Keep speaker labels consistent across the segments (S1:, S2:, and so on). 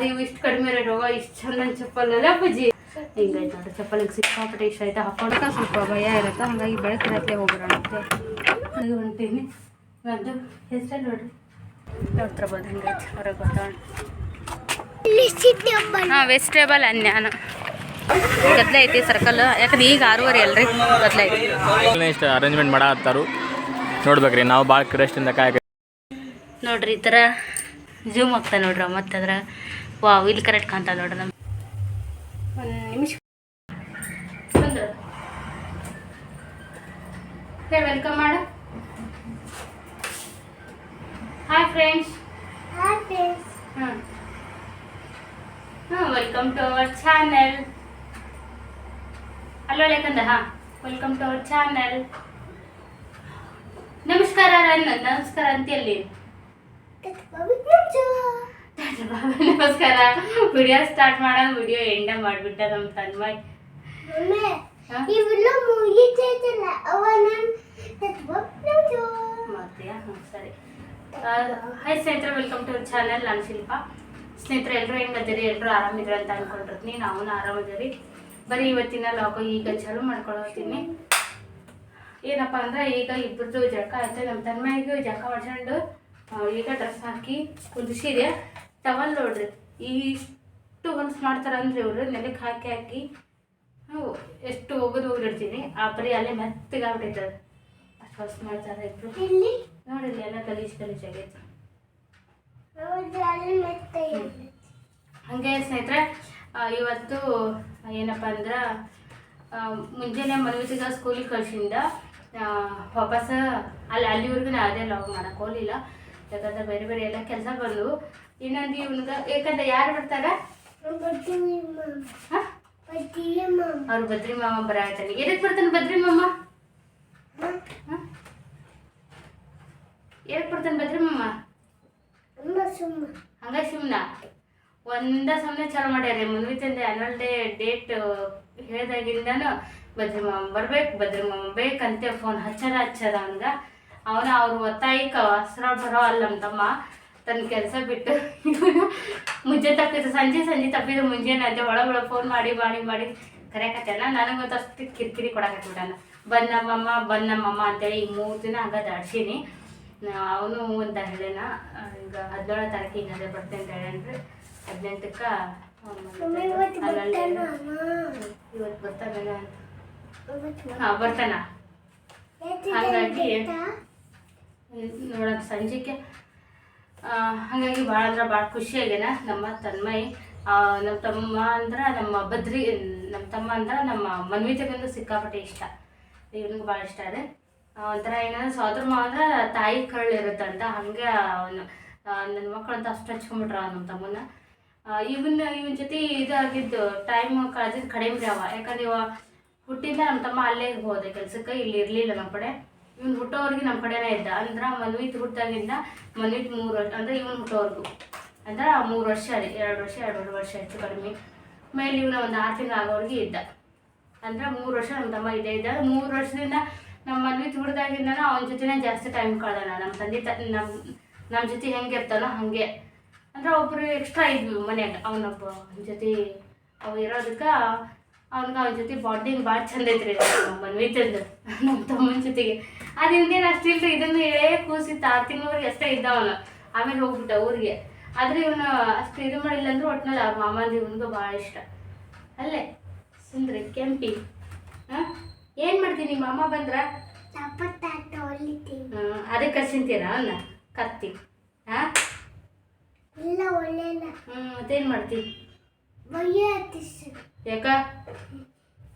S1: ಅದು ಇವು ಇಷ್ಟು ಕಡಿಮೆ ರೇಟ್ ಹೋಗೋ ಇಷ್ಟು ಚಂದ ಚಪ್ಪಲ್ ಅಲ್ಲ ಅಪ್ಪಾಜಿ. ಹಿಂಗೈತೆ ನೋಡ್ರಿ ಚಪ್ಪಲಿಗೆ ಸಿಕ್ಕಾಪಟ್ಟೆ ಇಷ್ಟ ಆಯ್ತಾ? ಹಾಕೊಂಡ್ರೆ ಸ್ವಲ್ಪ ಭಯ ಇರುತ್ತೆ ಹಾಗಾಗಿ ಬೆಳಕಿರತ್ತೆ ಹೋಗ್ಬಿಡೋಣ ಅಂತ ಅದು ಹೊಂಟೀನಿ. ಅದು ಹೆಸರು ನೋಡ್ರಿ. ನೋಡ್ತಿರ್ಬೋದು ಹಿಂಗೈತೆ ಹೊರಗೆ ಬರ್ತಾವಣ ಹಾಂ ವೆಜಿಟೇಬಲ್ ಅನ್ಯಾನ. ಗದ್ಲೆ ಐತಿ ಸರ್ಕಲ್ ಯಾಕಂದ್ರೆ ಈಗ ಆರೂವರೆ ಅಲ್ರಿ ಗದ್ಲೆ ಐತಿ.
S2: ಇಷ್ಟು ಅರೇಂಜ್ಮೆಂಟ್ ಮಾಡತ್ತಾರು ನೋಡ್ಬೇಕ್ರಿ ನಾವು ಭಾಳ ಇಂದ ಕಾಯಕ
S1: ನೋಡ್ರಿ ಈ ಥರ ಜೂಮ್ ಆಗ್ತಾ ನೋಡ್ರಿ ಮತ್ತೆ ಅದ್ರ ವಾವ್ ಇಲ್ಲಿ ಕರೆಕ್ಟ್ ಕಾಣ್ತಾ ನೋಡ್ರಿ ನಮ್ಗೆ ಒಂದು ನಿಮಿಷ. ವೆಲ್ಕಮ್ ಮಾಡು. ಹಾಯ್ ಫ್ರೆಂಡ್ಸ್ ಹಾಂ ಹಾಂ ವೆಲ್ಕಮ್ ಟು ಅವರ್ ಚಾನೆಲ್ ಅಲ್ಲೋ ಯಾಕಂದ ಹಾಂ? ವೆಲ್ಕಮ್ ಟು ಅವರ್ ಚಾನೆಲ್ ನಮಸ್ಕಾರ ನಮಸ್ಕಾರ ಅಂತೆಲ್ಲಿ ನಮಸ್ಕಾರ ವಿಡಿಯೋ ಸ್ಟಾರ್ಟ್ ಮಾಡೋದು ವಿಡಿಯೋ ಎಂಡ ಮಾಡಿಬಿಟ್ಟ ನಮ್ಮ ತನ್ಮಯ್. ಹಾ? ಮಾಡ್ತೀಯಾ ಹ್ಞೂ ಸರಿ. ಹಾಯ್ ಸ್ನೇಹಿತರೆ ವೆಲ್ಕಮ್ ಟು ಚಾನಲ್ ನಾನು ಶಿಲ್ಪ. ಸ್ನೇಹಿತರೆ ಎಲ್ಲರೂ ಹೆಂಗದಿರಿ ಎಲ್ಲರೂ ಆರಾಮಿದ್ರು ಅಂತ ಅನ್ಕೊಂಡಿರ್ತೀನಿ. ನಾವು ಆರಾಮಿದ್ದೀರಿ ಬರೀ ಇವತ್ತಿನ ಲಾಗು ಈಗ ಚಾಲು ಮಾಡ್ಕೊಳತ್ತೀನಿ ಏನಪ್ಪ ಅಂದ್ರೆ ಈಗ ಇಬ್ಬರದು ಜಳಕ ಆಯ್ತು. ನಮ್ಮ ತನ್ಮಯಿಗೂ ಜಳಕ ಮಾಡ್ಕೊಂಡು ಈಗ ಡ್ರೆಸ್ ಹಾಕಿ ಒಂದು ಸೀರೆ ಟವಲ್ ನೋಡ್ರಿ. ಇಷ್ಟು ಹೊಲ್ಸ್ ಮಾಡ್ತಾರ ಅಂದ್ರೆ ಇವರು ನೆಲಕ್ಕೆ ಹಾಕಿ ಹಾಕಿ ಎಷ್ಟು ಹೋಗೋದು ಹೋಗಿರ್ತೀನಿ ಆ ಪರಿ ಅಲ್ಲೇ ಮೆತ್ತಗೆ ಆಗ್ಬಿಟ್ಟಿದ್ದಾರೆ ಅಷ್ಟು ಹೊಲ್ಸ್ ಮಾಡ್ತಾರೆ ಇಬ್ರು. ನೋಡಿ ಇಲ್ಲಿ ಎಲ್ಲ ಗಲೀಜ್ ಗಲೀಜ್ ಆಗೈತೆ. ಹಾಗೆ ಸ್ನೇಹಿತರೆ ಇವತ್ತು ಏನಪ್ಪ ಅಂದ್ರೆ ಮುಂಜಾನೆ ಮನವಿಸಿದ ಸ್ಕೂಲಿಗೆ ಕಳ್ಸಿಂದ ವಾಪಸ್ ಅಲ್ಲಿ ಅಲ್ಲಿವರೆಗೂ ನಾ ಅದೇ ಲಾಗ್ ಮಾಡಕ್ಕೆ ಹೋಗಲಿಲ್ಲ. ಯಾಕಂದ್ರೆ ಬೇರೆ ಬೇರೆ ಎಲ್ಲ ಕೆಲಸ ಬಂದು ಇನ್ನೊಂದು ಇವನಿಗೆ ಏಕಂದ್ರೆ ಯಾರು ಬರ್ತಾರ ಅವ್ರು ಬದ್ರಿ ಮಾಮ ಬರಾತಾನೆ ಎದಕ್ ಬರ್ತಾನೆ ಬದ್ರಿ ಮಾಮ? ಹಾಂ? ಎದಕ್ಕೆ ಬರ್ತಾನೆ ಬದ್ರಿ ಮಾಮ? ಹಂಗ ಸುಮ್ನ. ಒಂದ ಸುಮ್ನೆ ಚಾಲು ಮಾಡ್ಯಾರ ಮುನ್ವಿತಂದೆ ಅನ್ವಲ್ ಡೇ ಡೇಟ್ ಹೇಳ್ದಾಗಿಂದನು ಬದ್ರಿ ಮಾಮ ಬರ್ಬೇಕು ಬದ್ರಿ ಮಾಮ ಬೇಕಂತೆ ಫೋನ್ ಹಚ್ಚದ ಹಚ್ಚದ ಅವನ್ಗ ಅವನ ಅವ್ರ ಒತ್ತಾಯಿಕ ಹಸ್ರ ಬರೋ ಅಲ್ಲ ತಮ್ಮ ತನ್ನ ಕೆಲಸ ಬಿಟ್ಟು ಮುಂಜಾನೆ ಮುಂಜೆ ತಪ್ಪಿದ್ರು ಸಂಜೆ ಸಂಜೆ ತಪ್ಪಿದ್ರು ಮುಂಜಾನೆ ಅದೇ ಒಳ ಒಳ ಫೋನ್ ಮಾಡಿ ಮಾಡಿ ಮಾಡಿ. ಕರೆಯಕತ್ತಲ್ಲ ನನಗೊಂದು ಅಷ್ಟು ಕಿರಿಕಿರಿ ಕೊಡಕತ್ಬಿಟ್ಟಾನ ಬಂದಮ್ಮಮ್ಮ ಬಂದಮ್ಮಮ್ಮ ಅಂತೇಳಿ ಈ ಮೂರು ದಿನ ಹಂಗ ದಾಡ್ಸೀನಿ. ಅವನು ಅಂತ ಹೇಳಿನ ಈಗ ಹದಿನೇಳು ತಾರೀಕಿಗೆ ಅದೇ ಬರ್ತೇನೆ ಅಂತ ಹೇಳೇನ್ರಿ ಹದಿನೆಂಟಕ್ಕೆ ಇವತ್ತು ಬರ್ತಾನಲ್ಲ ಹಾಂ ಬರ್ತಾನ. ಹಾಗಾಗಿ ನೋಡೋಣ ಸಂಜೆಗೆ ಹಾಗಾಗಿ ಭಾಳ ಅಂದ್ರೆ ಭಾಳ ಖುಷಿ ಆಗ್ಯಾನ ನಮ್ಮ ತನ್ಮಯ್. ನಮ್ಮ ತಮ್ಮ ಅಂದ್ರೆ ನಮ್ಮ ಬದ್ರಿ ನಮ್ಮ ತಮ್ಮ ಅಂದ್ರೆ ನಮ್ಮ ಮನ್ವಿತೆಗೊಂದು ಸಿಕ್ಕಾಪಟ್ಟೆ ಇಷ್ಟ. ಇವನಿಗೆ ಭಾಳ ಇಷ್ಟ ಅದೇ ಒಂಥರ ಏನಂದ್ರೆ ಸೋದರ ಮಾವ ಅಂದ್ರೆ ತಾಯಿ ಕರಳು ಇರುತ್ತಂತ, ಹಂಗೆ ಅವನು ನನ್ನ ಮಕ್ಕಳಂತ ಅಷ್ಟು ಹಚ್ಕೊಂಡ್ಬಿಟ್ರ ನಮ್ಮ ತಮ್ಮನ ಇವನ್ ಇವನ್ ಜೊತೆ ಇದಾಗಿದ್ದು ಟೈಮ್ ಕಳೆದಿದ್ದು ಕಡಿಮೆ ಅವ. ಯಾಕಂದ್ರೆ ಇವ ಹುಟ್ಟಿಂದ ನಮ್ಮ ತಮ್ಮ ಅಲ್ಲೇ ಹೋದೆ ಕೆಲ್ಸಕ್ಕೆ, ಇಲ್ಲಿ ಇರಲಿಲ್ಲ ನಮ್ಮ ಕಡೆ. ಇವ್ನು ಹುಟ್ಟೋವರೆಗೆ ನಮ್ಮ ಕಡೆನೇ ಇದ್ದ. ಅಂದ್ರೆ ಮನ್ವಿತ್ ಹುಟ್ಟಾಗಿಂದ ಮನ್ವಿತ್ ಮೂರು ವರ್ಷ, ಅಂದ್ರೆ ಇವನು ಹುಟ್ಟೋವರೆಗೂ. ಅಂದ್ರೆ ಮೂರು ವರ್ಷ ರೀ, ಎರಡು ವರ್ಷ ಎರಡೂವರೆ ವರ್ಷ ಹೆಚ್ಚು ಕಡಿಮೆ. ಮೇಲೆ ಇವನ ಒಂದು ಆರು ತಿಂಗಳು ಆಗೋವರೆಗೆ ಇದ್ದ. ಅಂದ್ರೆ ಮೂರು ವರ್ಷ ನಮ್ಮ ತಮ್ಮ ಇದೇ ಇದ್ದ. ಮೂರು ವರ್ಷದಿಂದ ನಮ್ಮ ಮನ್ವಿತ್ ಹುಡ್ದಾಗಿಂದ ಅವನ ಜೊತೆನೇ ಜಾಸ್ತಿ ಟೈಮ್ ಕಳ್ದಾನ. ನಮ್ಮ ತಂದೆ ತ ನಮ್ಮ ನಮ್ಮ ಜೊತೆ ಹೆಂಗೆ ಇರ್ತಾನೋ ಹಾಗೆ. ಅಂದ್ರೆ ಒಬ್ಬರು ಎಕ್ಸ್ಟ್ರಾ ಇದ್ವಿ ಮನ್ಯಾಗ, ಅವನೊಬ್ಬ ಜೊತೆ ಅವ ಇರೋದಕ್ಕೆ ಅವ್ನಿಗೆ ಅವನ ಜೊತೆ ಬಾಂಡಿಂಗ್ ಭಾಳ ಚಂದ ಐತ್ರಿ ನಮ್ಮ ಮನ್ವಿತಂದು ನಮ್ಮ ತಮ್ಮನ ಜೊತೆಗೆ. ಅದು ಹಿಂದೇನು ಅಷ್ಟಿಲ್ಲ ಇಲ್ರಿ ಇದನ್ನು ಹೇಳೇ ಕೂಸಿತ್ತು ಆರು ತಿಂಗಳವರೆಗೆ ಅಷ್ಟೇ ಇದ್ದ ಅವನು ಆಮೇಲೆ ಹೋಗ್ಬಿಟ್ಟ ಊರಿಗೆ. ಆದ್ರೆ ಇವನು ಅಷ್ಟು ಇದು ಮಾಡಿಲ್ಲ ಅಂದ್ರೆ ಒಟ್ನಲ್ಲಿ ಅವ್ರ ಮಾಮಂದು ಇವನಿಗೂ ಭಾಳ ಇಷ್ಟ. ಅಲ್ಲೇ ಸುಂದ್ರಿ ಕೆಂಪಿ. ಹಾಂ? ಏನು ಮಾಡ್ತೀನಿ ಮಾಮ ಬಂದ್ರ? ಅದಕ್ಕೆ ಕರ್ಸಿಂತೀರ ಅವನ್ನ ಕತ್ತಿ. ಹಾಂ?
S3: ಇಲ್ಲ ಒಳ್ಳೆಲ್ಲ
S1: ಹ್ಞೂ ಮತ್ತೇನು
S3: ಮಾಡ್ತೀನಿ
S1: ಯಾಕ?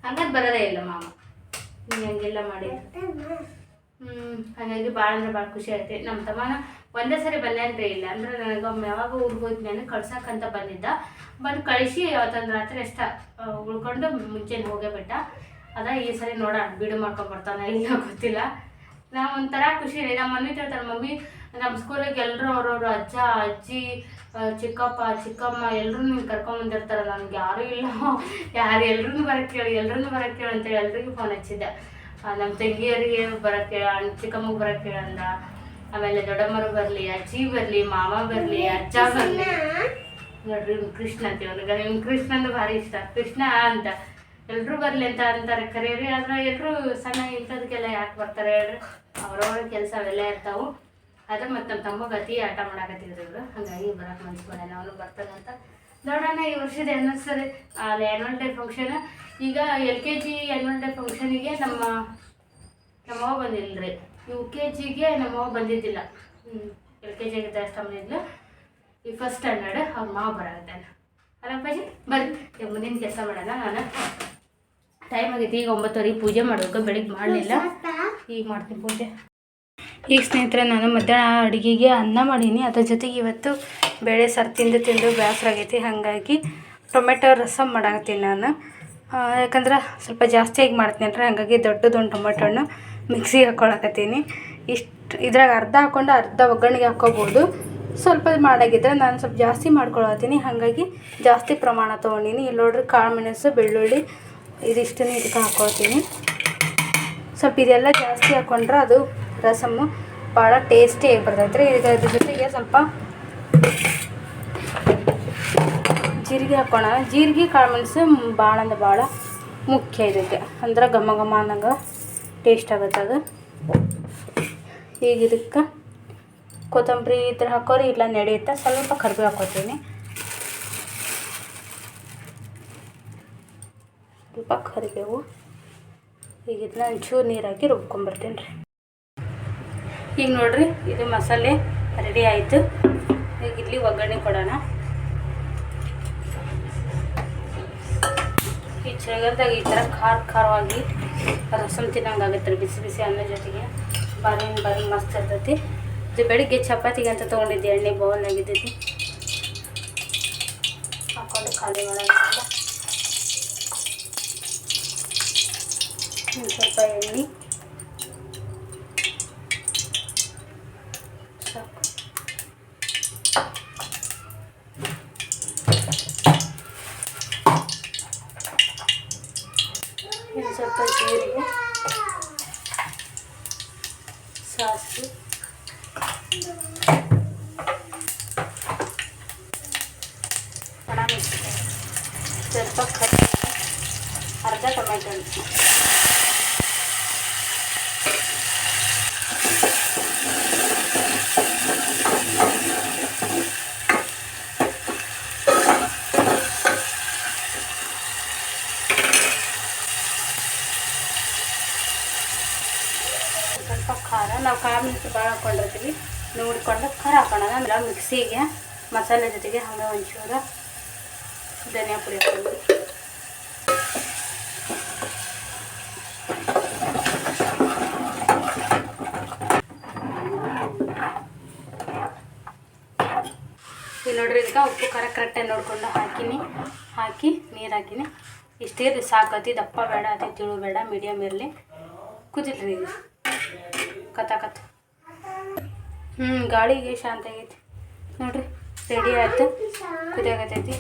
S1: ಹಂಗದ್ ಬರೋದೇ ಇಲ್ಲ ಮಾಮ. ನೀನು ಹಂಗೆಲ್ಲ ಮಾಡಿ. ಹ್ಞೂ ಹಾಗಾಗಿ ಭಾಳ ಅಂದ್ರೆ ಭಾಳ ಖುಷಿ ಆಯ್ತು ನಮ್ಮ ತಮ್ಮನ ಒಂದೇ ಸರಿ ಬಂದೇನ್ರಿ ಇಲ್ಲ. ಅಂದ್ರೆ ನನಗೆ ಒಮ್ಮೆ ಯಾವಾಗ ಊರಿಗೆ ಅಂದ್ರೆ ಕಳ್ಸಕ್ಕಂತ ಬಂದಿದ್ದ. ಬಂದು ಕಳಿಸಿ ಅವತ್ತೊಂದು ರಾತ್ರಿ ಅಷ್ಟ ಆ, ಉಳ್ಕೊಂಡು ಮುಂಚೆನೆ ಹೋಗೇ ಬಿಟ್ಟ. ಅದ ಈ ಸರಿ ನೋಡ ಬಿಡು ಮಾಡ್ಕೊಂಡ್ ಬರ್ತಾನೆ ಇಲ್ಲ ಗೊತ್ತಿಲ್ಲ. ನಾವು ಒಂಥರ ಖುಷಿ ನಮ್ಮ ಮಮ್ಮಿ ಹೇಳ್ತಾರೆ ಮಮ್ಮಿ ನಮ್ಮ ಸ್ಕೂಲಿಗೆ ಎಲ್ಲರೂ ಅವ್ರವ್ರ ಅಜ್ಜ ಅಜ್ಜಿ ಚಿಕ್ಕಪ್ಪ, ಚಿಕ್ಕಮ್ಮ ಎಲ್ಲರೂ ನಿಮ್ಗೆ ಕರ್ಕೊಂಬಂದಿರ್ತಾರೆ ನನಗೆ ಯಾರೂ ಇಲ್ಲ. ಯಾರು ಎಲ್ರೂ ಬರಕ್ಕೆ ಹೇಳಿ ಎಲ್ರೂ ಬರಕ್ಕೆ ಹೇಳಿ ಅಂತೇಳಿ ಎಲ್ರಿಗೂ ಫೋನ್ ಹಚ್ಚಿದ್ದೆ. ನಮ್ಮ ತಂಗಿಯರಿಗೆ ಬರಕ್ಕೆ ಅಣ್ಣ, ಚಿಕ್ಕಮ್ಮಗೆ ಬರಕ್ಕೆ ಹೇಳಂದ ಆಮೇಲೆ ದೊಡ್ಡಮ್ಮರು ಬರಲಿ, ಅಜ್ಜಿ ಬರಲಿ, ಮಾಮ ಬರಲಿ, ಅಜ್ಜ ಬರಲಿ. ನೋಡ್ರಿ ಕೃಷ್ಣ ಅಂತ ಇವನಿಗೆ ನಿಮ್ಗೆ ಕೃಷ್ಣ ಅಂದ್ರೆ ಭಾರಿ ಇಷ್ಟ. ಕೃಷ್ಣ ಅಂತ. ಎಲ್ಲರೂ ಬರಲಿ ಅಂತ ಅಂತಾರೆ. ಕರೀರಿ, ಆದ್ರೆ ಎಲ್ಲರೂ ಸಣ್ಣ ಇಂಥದಕ್ಕೆಲ್ಲ ಯಾಕೆ ಬರ್ತಾರೆ ಹೇಳ್ರಿ? ಅವ್ರವ್ರ ಕೆಲಸ ಅವೆಲ್ಲ ಇರ್ತಾವು. ಅದೇ ಮತ್ತು ನಮ್ಮ ತಮ್ಮ ಗತಿ ಆಟ ಮಾಡಾಕತ್ತಿದ್ರು ಇವರು ಹಾಗಾಗಿ ಬರಕ್ಕೆ ಮನ್ಸು ಮಾಡ್ಯಾನ ಅವನು ಬರ್ತಾನಂತ ನೋಡೋಣ ಈ ವರ್ಷದ ಎನ್ನಿಸ್ತದೆ ಅಲ್ಲಿ ಆ್ಯನ್ವಲ್ ಡೇ ಫಂಕ್ಷನ್ ಈಗ L K G annual day ಫಂಕ್ಷನಿಗೆ ನಮ್ಮ ನಮ್ಮವ್ವ ರೀ ಯು ಕೆ ಜಿಗೆ ನಮ್ಮವ್ವ ಬಂದಿದ್ದಿಲ್ಲ. ಎಲ್ ಕೆ ಜಿಗೆ ಬಂದಿದ್ಲು ಈ ಫಸ್ಟ್ ಸ್ಟ್ಯಾಂಡರ್ಡ್ ಅವ್ರ ಮಾವ ಬರಾಗತ್ತಾನ ಅಲ್ಲಪ್ಪಾಜಿ ಬರ್ರಿ. ಈಗ ಮುಂದಿನ ಕೆಲಸ ಮಾಡೋಣ ನಾನು. ಟೈಮ್ ಆಗೈತಿ ಈಗ ಒಂಬತ್ತುವರೆಗೆ ಪೂಜೆ ಮಾಡಬೇಕು ಬೆಳಿಗ್ಗೆ ಮಾಡಲಿಲ್ಲ. ಈಗ ಮಾಡ್ತೀನಿ ಪೂಜೆ. ಈಗ ಸ್ನೇಹಿತರೆ, ನಾನು ಮಧ್ಯಾಹ್ನ ಅಡುಗೆಗೆ ಅನ್ನ ಮಾಡೀನಿ. ಅದ್ರ ಜೊತೆಗೆ ಇವತ್ತು ಬೇಳೆ ಸಾರು ತಿಂದು ತಿಂದು ಬೇಸರ ಆಗೈತಿ. ಹಾಗಾಗಿ ಟೊಮೆಟೊ ರಸಮ್ ಮಾಡಾಕತ್ತೀನಿ ನಾನು. ಯಾಕಂದ್ರೆ ಸ್ವಲ್ಪ ಜಾಸ್ತಿಯಾಗಿ ಮಾಡ್ತೀನಿ ಅಂದ್ರೆ ಹಾಗಾಗಿ ದೊಡ್ಡದೊಂದು ಟೊಮೆಟೊ ಹಣ್ಣು ಮಿಕ್ಸಿಗೆ ಹಾಕ್ಕೊಳಕತ್ತೀನಿ ಇಷ್ಟು ಇದ್ರಾಗ ಅರ್ಧ ಹಾಕ್ಕೊಂಡು ಅರ್ಧ ಒಗ್ಗರಣೆಗೆ ಹಾಕ್ಕೋಬೋದು ಸ್ವಲ್ಪ ಮಾಡಾಗಿದ್ರೆ ನಾನು ಸ್ವಲ್ಪ ಜಾಸ್ತಿ ಮಾಡ್ಕೊಳತ್ತೀನಿ. ಹಾಗಾಗಿ ಜಾಸ್ತಿ ಪ್ರಮಾಣ ತೊಗೊಂಡೀನಿ. ಇಲ್ಲಿ ನೋಡ್ರಿ ಕಾಳು ಮೆಣಸು ಬೆಳ್ಳುಳ್ಳಿ, ಇದಿಷ್ಟನ್ನು ಇದಕ್ಕೆ ಹಾಕ್ಕೊಳ್ತೀನಿ ಸ್ವಲ್ಪ ಇದೆಲ್ಲ ಜಾಸ್ತಿ ಹಾಕ್ಕೊಂಡ್ರೆ ಅದು ರಸಮ್ಮು ಭಾಳ ಟೇಸ್ಟಿಯಾಗಿ ಬರ್ತೈತೆ ರೀ ಅದ್ರ ಜೊತೆಗೆ ಸ್ವಲ್ಪ ಜೀರಿಗೆ ಹಾಕೋಣ. ಜೀರಿಗೆ, ಕಾಳುಮೆಣಸು ಭಾಳ ಅಂದ್ರೆ ಭಾಳ ಮುಖ್ಯ ಇದಕ್ಕೆ ಅಂದ್ರೆ ಘಮ ಘಮ ಅನ್ನಂಗೆ ಟೇಸ್ಟ್ ಆಗುತ್ತೆ ಅದು. ಈಗ ಇದಕ್ಕೆ ಕೊತ್ತಂಬರಿ ಈ ಥರ ಹಾಕೋರಿ, ಇಲ್ಲ ನಡೆಯುತ್ತೆ ಸ್ವಲ್ಪ ಕರಿಬೇವು ಹಾಕೋತೀನಿ. ಸ್ವಲ್ಪ ಕರಿಬೇವು. ಈಗ ಇದನ್ನ ಒಂಚೂರು ನೀರು ಹಾಕಿ ರುಬ್ಕೊಂಬರ್ತೀನಿ ರೀ. ಈಗ ನೋಡ್ರಿ, ಇದು ಮಸಾಲೆ ರೆಡಿ ಆಯಿತು. ಈಗ ಇಲ್ಲಿ ಒಗ್ಗರಣೆ ಕೊಡೋಣ. ಈ ಚಳಿಗಾಲದಾಗ ಈ ಥರ ಖಾರ ಖಾರವಾಗಿ ರಸಮ್ ತಿನ್ನಂಗೆ ಆಗುತ್ತೆ ರೀ, ಬಿಸಿ ಬಿಸಿ ಅನ್ನ ಜೊತೆಗೆ. ಬಾರಿ ಬಾರಿ ಮಸ್ತ್ ಇರ್ತೈತಿ. ಇದು ಬೆಳಿಗ್ಗೆ ಚಪಾತಿಗೆ ಅಂತ ತೊಗೊಂಡಿದ್ದೆ, ಎಣ್ಣೆ ಬೌಲ್ ಆಗಿದ್ದೈತಿ ಹಾಕೊಂಡು ಖಾಲಿ ಮಾಡೋಣ ಸ್ವಲ್ಪ ಎಣ್ಣೆ ಸಾಕು ಇನ್ನು ಸ್ವಲ್ಪ ಜೀರಿಗೆ ಸಾಸಿವೆ ಒಣಮೆಣಸಿನ್ಕಾಯಿ ಸ್ವಲ್ಪ ಕರಿ ಅರ್ಧ ಟೊಮೆಟೊ ಹಣ್ಣು ಸ್ವಲ್ಪ ಖಾರ ನಾವು ಖಾರ ಮಿಕ್ಸ್ ಭಾಳ ಹಾಕೊಂಡಿರ್ತೀವಿ ನೋಡಿಕೊಂಡು ಖಾರ ಹಾಕೋಣ ಆಮೇಲೆ ಮಿಕ್ಸಿಗೆ ಮಸಾಲೆ ಜೊತೆಗೆ ಹಂಗೆ ಒಂಚೂರು ಧನಿಯಾ ಪುಡಿ ಹಾಕೊಂಡು ನೋಡ್ರಿ, ಇದಕ್ಕೆ ಉಪ್ಪು ಖಾರ ಕರೆಕ್ಟಾಗಿ ನೋಡ್ಕೊಂಡು ಹಾಕಿನಿ. ಹಾಕಿ ನೀರು ಹಾಕಿನಿ. ಇಷ್ಟೇ ಇದು ಸಾಕತಿ ದಪ್ಪ ಬೇಡ, ಅತಿ ತಿಳು ಬೇಡ ಮೀಡಿಯಮ್ ಇರಲಿ. ಕುದಿಲ್ರಿ ಇದು. ಕತ ಕಥ ಹ್ಞೂ ಗಾಳಿಗೆ ಶಾಂತ ಆಗೈತಿ. ನೋಡ್ರಿ ರೆಡಿ ಆಯ್ತು. ಕುದಿಯಾಗತೈತಿ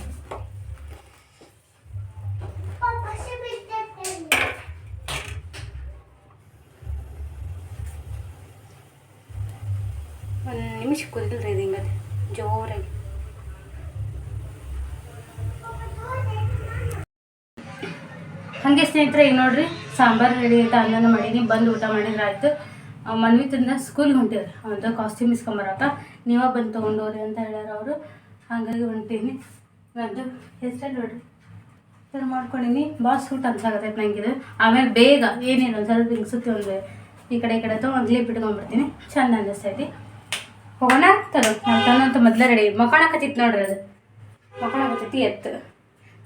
S1: ನಿಮಿಷ ಕುದಿಲ್ರಿ ಇದು ಹಿಂಗದೆ. ಜೋರಾಗಿ. ಹಾಗೆ ಸ್ನೇಹಿತರೆ, ಈಗ ನೋಡ್ರಿ, ಸಾಂಬಾರು ರೆಡಿ ಆಯ್ತು ಅನ್ನನ ಮಾಡೀನಿ ಬಂದು ಊಟ ಮಾಡಿದ್ರೆ ಆಯ್ತು. ಮನ್ವಿತಂದ ಸ್ಕೂಲ್ಗೆ ಹೊಂಟಿದ್ರು. ಒಂದು ಕಾಸ್ಟ್ಯೂಮ್ ಇಸ್ಕೊಂಬರಪ್ಪ. ನೀವೇ ಬಂದು ತೊಗೊಂಡೋರಿ ಅಂತ ಹೇಳ್ಯಾರ ಅವರು. ಹಾಗಾಗಿ ಹೊಂಟೀನಿ ನಂದು ಹೆಸರು ನೋಡ್ರಿ. ಸರ್ ಮಾಡ್ಕೊಂಡಿನಿ. ಭಾಳ ಸೂಟ್ ಅನ್ಸಾಗತ್ತೈತೆ ನಂಗೆ ಇದು ಆಮೇಲೆ ಬೇಗ ಏನೇನು ಒಂದು ಸ್ವಲ್ಪ ಹಿಂಗೆ ಸುತ್ತಿ ಒಂದು ಈ ಕಡೆ ಈ ಕಡೆ ತೊಗೊಂಡು ಕ್ಲಿಪ್ ಇಟ್ಕೊಂಡ್ಬಿಡ್ತೀನಿ. ಚೆಂದ ಅನ್ನಿಸ್ತೈತಿ ಹೋಗೋಣ ತನು ನಮ್ಮ ತನ್ನಂತ ಮೊದಲೇ ರೆಡಿ ಮಕ್ಕೊಳಕತ್ತಿತ್ತು ನೋಡ್ರಿ ಅದು. ಮಕ್ಕೊಳಕತ್ತೈತಿ ಎತ್ತು.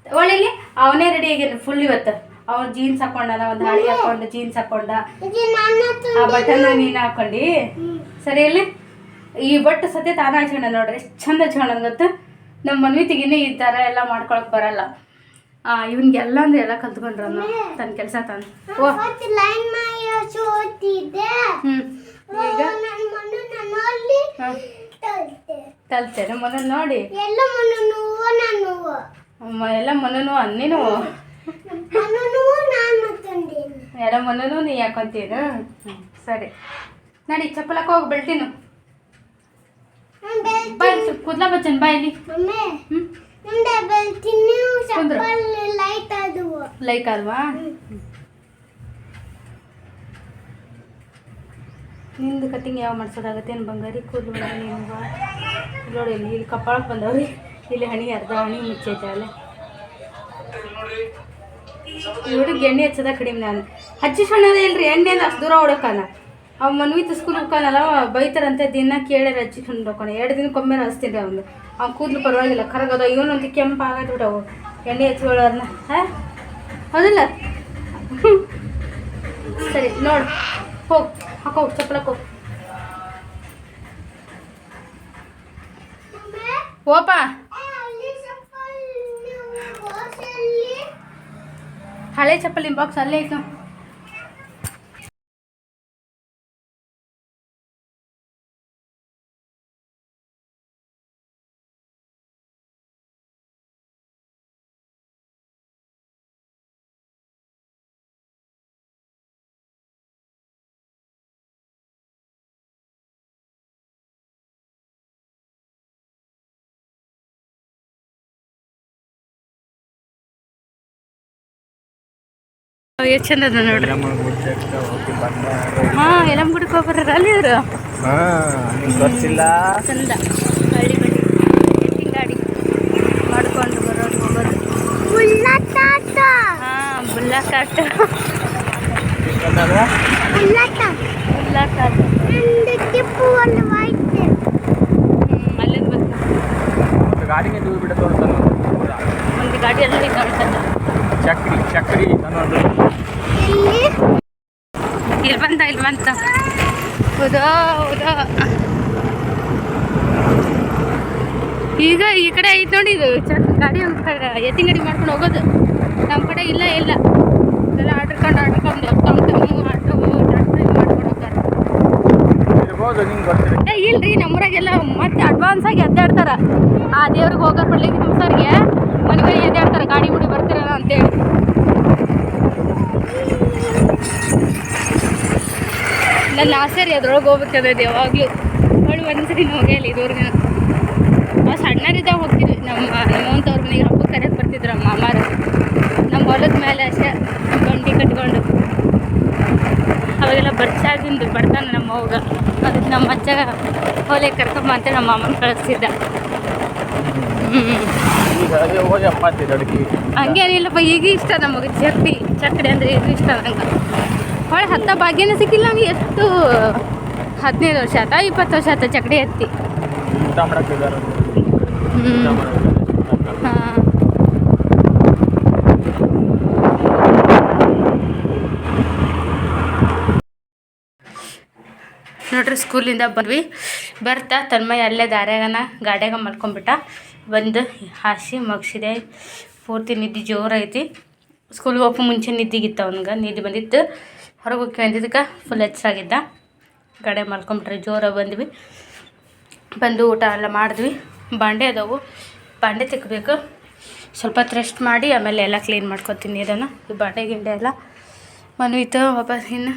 S1: ಒಳ್ಳೆಲಿ ಅವನೇ ರೆಡಿ ಆಗ್ಯಾನ ಫುಲ್ ಇವತ್ತು. ಅವ್ನು ಜೀನ್ಸ್ ಹಾಕೊಂಡನ ಒಂದು ಹಾಳಿ ಹಾಕೊಂಡು ಜೀನ್ಸ್ ಹಾಕೊಂಡ. ಆ ಬಟನ್ ನೀನು ಹಾಕೊಂಡಿ. ಸರಿ ಇಲ್ಲಿ ಈ ಬಟ್ ಸದ್ಯ ತಾನ ಹಚ್ಕೊಂಡ ನೋಡ್ರಿ. ಎಷ್ಟು ಚಂದ ಹಚ್ಕೊಂಡ ಗೊತ್ತು. ನಮ್ಮ ಮನ್ವಿತಿಗಿನ್ನೂ ಈ ಥರ ಎಲ್ಲ ಮಾಡ್ಕೊಳಕ್ ಬರಲ್ಲ. ಆ ಇವ್ನಿಗೆಲ್ಲ ಅಂದ್ರೆ ಎಲ್ಲ ಕಲ್ತ್ಕೊಂಡ್ರ ತನ್ನ ಕೆಲಸ ತಾನು. ಹ್ಞೂ ಈಗ?
S3: ತಲ್ತೆ.
S1: ನೋಡಿ.
S3: ಎಲ್ಲ
S1: ಮನನು ಅನ್ನೇನು ಎಲ್ಲ ಮೊನ್ನೂ ನೀ ಯಾಕೊಂತೀನು ಸರಿ. ನಡಿ ಚಪ್ಪಲಕ್ಕೆ ಹೋಗಿ ಬೆಳ್ತೀನು. ಬಂತು ಕೂದ್ಲ ಬಚ್ಚನ್ ಬಾಯ್ ಇಲ್ಲಿ.
S3: ಲೈಟ್ ಆದವು.
S1: ನಿಂದು ಕಟ್ಟಿಂಗ್ ಯಾವ ಮಾಡ್ಸೋದಾಗತ್ತೆ ಏನು ಬಂಗಾರಿ ಕೂದಲು ಬಂದ ಬಾ. ನೋಡಿ ಇಲ್ಲಿ ಇಲ್ಲಿ ಕಪ್ಪಾಳಕ್ಕೆ ಬಂದವ್ರಿ. ಇಲ್ಲಿ ಹಣಿ, ಅರ್ಧ ಹಣಿ ಮುಚ್ಚೈತೆ ಹುಡುಗ ಎಣ್ಣೆ ಹಚ್ಚದ ಕಡಿಮೆ ನಾನು. ಹಚ್ಚಿಸ್ಕೊಂಡದ ಇಲ್ರಿ ಎಣ್ಣೆ ಅಷ್ಟು ದೂರ ಹೊಡಕಾನ ಅವ್ ಮನ್ವಿತ ಸ್ಕೂಲ್ ಹೋಗ್ಕಾನಲ್ಲ ಬೈತಾರಂತೆ, ದಿನ ಕೇಳ್ಯಾರ ಹಚ್ಚಿಕೊಂಡು ಹೋಗೋಣ ಎರಡು ದಿನಕ್ಕೊಮ್ಮೆ ಹಚ್ತೀನಿ ರೀ ಅವ್ನು. ಅವ್ನು ಕೂದಲು ಪರವಾಗಿಲ್ಲ, ಕರಗದ. ಇವನಂತ ಕೆಂಪು ಆಗತ್ಬಿಟ್ಟವು ಎಣ್ಣೆ ಹಚ್ಕೊಳ್ಳೋರ್ನ. ಹಾಂ? ಹೌದಿಲ್ಲ? ಸರಿ, ನೋಡು. ಹೋಗ್. ಹಾಕೋ ಚಪ್ಪಲಕ್ಕೆ ಹೋಗ್ ಓಪ
S3: ಅಲ್ಲಿ ಚಪ್ಪಲ್ ಬಾಕ್ಸಲ್ಲಿ
S1: ಎಷ್ಟು ಚಂದ ಅದ ನೋಡ್ರಿ ಹಾಂ ಎಲ್ಲ ಗುಡಿಗೆ ಹೋಗ್ಬರ್ರ ಅಲ್ಲಿ ಇದ್ರು
S2: ಗೊತ್ತಿಲ್ಲ
S1: ಚಂದ ಹಳ್ಳಿ ಬಳ್ಳಿ ಎತ್ತಿನ ಗಾಡಿ ಮಾಡ್ಕೊಂಡು ಬರೋದು ಹೋಗೋದು
S3: ಬುಲ್ಲಟಾಟ
S1: ಹಾಂ ಬುಲ್ಲಾಕಾಟ
S3: ಬುಲ್ಲಟ
S1: ಬುಲ್ಲಾಕಾಟ
S3: ನಂದು ಟಿಪ್ಪು ಒಂದು ವೈಟ್
S1: ಅಲ್ಲೇ ಬಂತು
S2: ಗಾಡಿ ನೀವು ಬಿಡ ತೋರಿಸ್ತಾನೆ
S1: ಒಂದು ಗಾಡಿ ಎಲ್ಲ ಕಾಣ್ತದೆ
S2: ಚಕ್ರಿ ಚಕ್ರಿ ಅನ್ನೋದು.
S3: ಇಲ್ಲಿ?
S1: ಬಂತ ಇಲ್ಲಿ ಬಂತ ಹೌದಾ ಹೌದಾ ಈಗ ಈ ಕಡೆ ಐತೆ ನೋಡಿ ಇದು. ಗಾಡಿ ಒಂದು ಕಡೆ ಎತ್ತಿನ ಗಾಡಿ ಮಾಡ್ಕೊಂಡು ಹೋಗೋದು. ನಮ್ಮ ಕಡೆ ಇಲ್ಲ ಇಲ್ಲ. ಎಲ್ಲ ಆಡ್ಕೊಂಡು ಆಡ್ಕೊಂಡು ತಮ್ಮ ಆಟೋ ಟ್ರ್ಯಾಕ್ಟರ್ ಮಾಡ್ಕೊಂಡು ಹೋಗ್ತಾರೆ. ಇಲ್ರಿ ನಮ್ಮೂರಾಗೆಲ್ಲ ಮತ್ತೆ ಅಡ್ವಾನ್ಸ್ ಆಗಿ ಅದ್ದಾಡ್ತಾರ ಆ ದೇವ್ರಿಗೆ ಹೋಗೋ ಬರ್ಲಿಕ್ಕೆ ನಮ್ಮ ಸರ್ಗೆ. ಮನೆ ಮನೆ ಎದ್ದಾಡ್ತಾರೆ ಗಾಡಿ ಮುಡಿ ಬರ್ತಾರಲ್ಲ ಅಂತೇಳಿ ನನ್ನ ಆಸೆ ರೀ ಅದ್ರೊಳಗೆ ಹೋಗ್ಬೇಕದ ಯಾವಾಗಲೂ ಅವಳು ಒಂದ್ಸರಿ ಹೋಗ್ಯಾಲ ಇದುವರೆಗೆ ನಾವು ಸಣ್ಣರಿದ್ದಾಗ ಹೋಗ್ತೀವಿ ನಮ್ಮ ನಮ್ಮವಂತವ್ರ ಮನೆಗೆ ಹಬ್ಬಕ್ಕೆ ಕರೆಯಕ್ಕೆ ಬರ್ತಿದ್ರು, ನಮ್ಮ ಮಾಮಾರ. ನಮ್ಮ ಹೊಲದ ಮೇಲೆ ಅಷ್ಟೇ, ಬಂಡಿ ಕಟ್ಕೊಂಡು. ಅವಾಗೆಲ್ಲ ಬರ್ಚಾದಿಂದ ಬರ್ತಾನೆ ನಮ್ಮ ಅವಾಗ. ಅದಕ್ಕೆ ನಮ್ಮ ಅಜ್ಜ ಹೊಲೆ ಕರ್ಕೊಂಬ ಅಂತ ನಮ್ಮ ಮಾಮನ ಕಳಿಸ್ತಿದ್ದ. ಹ್ಞೂ
S2: ಈಗ ಹೋಗಿ ಅಪ್ಪಾತಿ ಅಡುಗೆ
S1: ಹಂಗೆ? ಏನಿಲ್ಲಪ್ಪ ಈಗ ಇಷ್ಟ ನಮಗೆ. ಚಕ್ಡಿ ಚಕ್ಡಿ ಅಂದ್ರೆ ಇದು ಇಷ್ಟ ನಂಗೆ ಹೊಳೆ ಹತ್ತ ಭಾಗ್ಯನೂ ಸಿಕ್ಕಿಲ್ಲ ನಮ್ಗೆ ಎಷ್ಟು ಹದಿನೈದು ವರ್ಷ ಆತ ಇಪ್ಪತ್ತು ವರ್ಷ ಆತ ಚಕ್ಡಿ ಎತ್ತಿ.
S2: ಊಟ ಮಾಡಕ್ಕೆ ಇದಾರೆ
S1: ಹ್ಞೂ ಹಾಂ. ನೋಡ್ರಿ ಸ್ಕೂಲಿಂದ ಬಂದ್ವಿ. ಬರ್ತಾ ತನ್ಮಯ ಅಲ್ಲೇ ದಾರ್ಯಾಗನ ಗಾಡ್ಯಾಗ ಮಲ್ಕೊಂಬಿಟ್ಟ ಬಂದು ಹಾಸಿ ಮಗ್ಸಿದೆ. ಪೂರ್ತಿ ನಿದ್ದೆ ಜೋರೈತಿ ಸ್ಕೂಲ್ಗೆ ಹೋಗೋ ಮುಂಚೆ ನಿದ್ದೆಗಿತ್ತು ಅವನಿಗೆ. ನಿದ್ದೆ ಬಂದಿತ್ತು. ಹೊರಗೆ ಹೋಗಿ ಬಂದಿದ್ದಕ್ಕೆ ಫುಲ್ ಹೆಚ್ಚಾಗಿದ್ದ ಕಡೆ ಮಲ್ಕೊಂಬಿಟ್ರೆ ಜೋರಾಗಿ ಬಂದ್ವಿ. ಬಂದು ಊಟ ಎಲ್ಲ ಮಾಡಿದ್ವಿ. ಬಾಂಡೆ ಅದಾವು. ಬಾಂಡೆ ತಿಕ್ಕಬೇಕು ಸ್ವಲ್ಪ ರೆಸ್ಟ್ ಮಾಡಿ ಆಮೇಲೆ ಎಲ್ಲ ಕ್ಲೀನ್ ಮಾಡ್ಕೊತೀನಿ ಇದನ್ನು ಈ ಬಾಂಡೆ ಗಿಂಡೆ ಎಲ್ಲ ಮನ್ವಿತು. ವಾಪಸ್ ಇನ್ನು